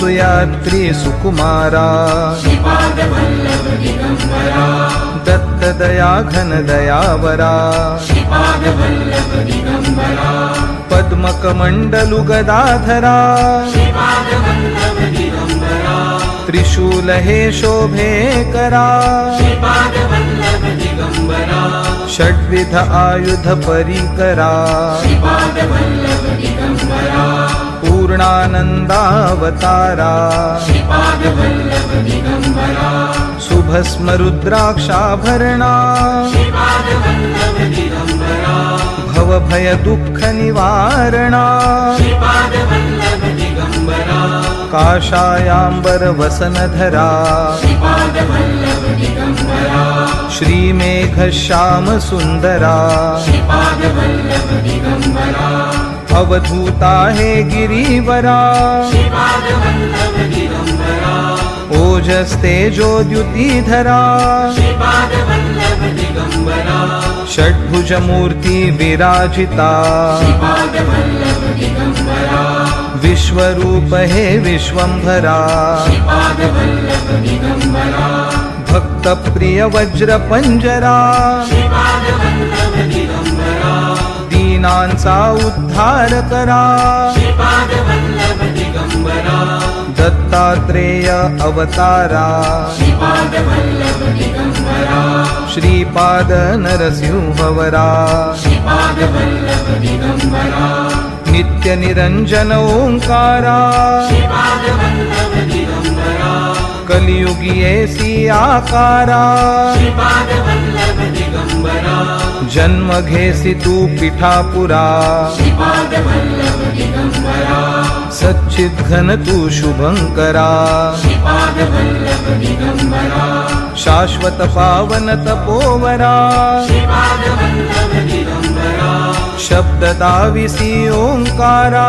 सुयात्री सुकुमारा। दत्त दया घन दयावरा पद्मकमण्डलु गदाधरा त्रिशूल हे शोभे करा। षड्विध आयुध परिकरा। पूर्णानन्दावतारा। शुभस्मरुद्राक्षाभरणा। भवभयदुःखनिवारणा। काषायाम्बरवसनधरा। श्रीमेघश्यामसुन्दरा। अवधूता हे गिरीवरा। ओजस्तेजोद्युतिधरा षड्भुजमूर्ति विराजिता। विश्वरूप हे विश्वम्भरा भक्तप्रिय वज्रपञ्जरा दीनांचा उद्धार करा. दत्तात्रेय अवतारा. श्रीपाद नरसिंहवरा. नित्य निरंजन ओंकारा. कलियुगी एसी आकारा. जन्म घेसी तू पिठापुरा। सच्चित घन तू शुभंकरा। शाश्वत पावन तपोवरा। शब्द दाविसी ओंकारा।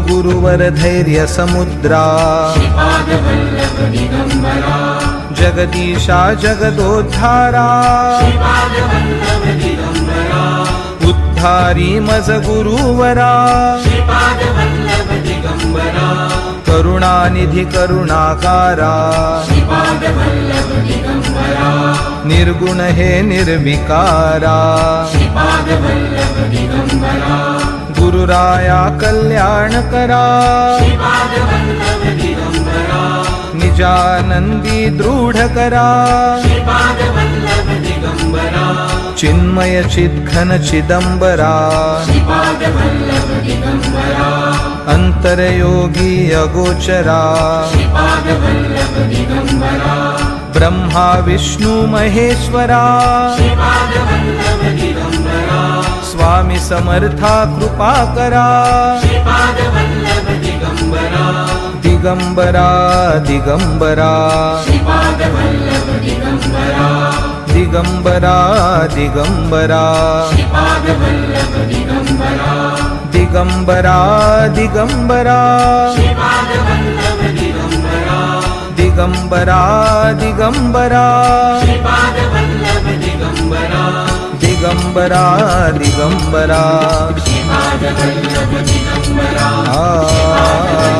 गुरुवर धैर्य समुद्रा। जगदीशा जगदोद्धारा। उद्धारी मज गुरुवरा। करुणानिधी करुणाकारा। निर्गुण हे निर्विकारा। गुरुराया कल्याणकरा। निजानन्दी दृढकरा। चिन्मय चिद्घन चिदम्बरा अन्तरयोगी अगोचरा। ब्रह्मा विष्णु महेश्वरा। स्वामी समर्था कृपा करा। दिगंबरा दिगंबरा। दिगंबरा दिगंबरा। दिगंबरा दिगंबरा। दिगंबरा दिगंबरा। दिगंबरा दिगंबरा. आ.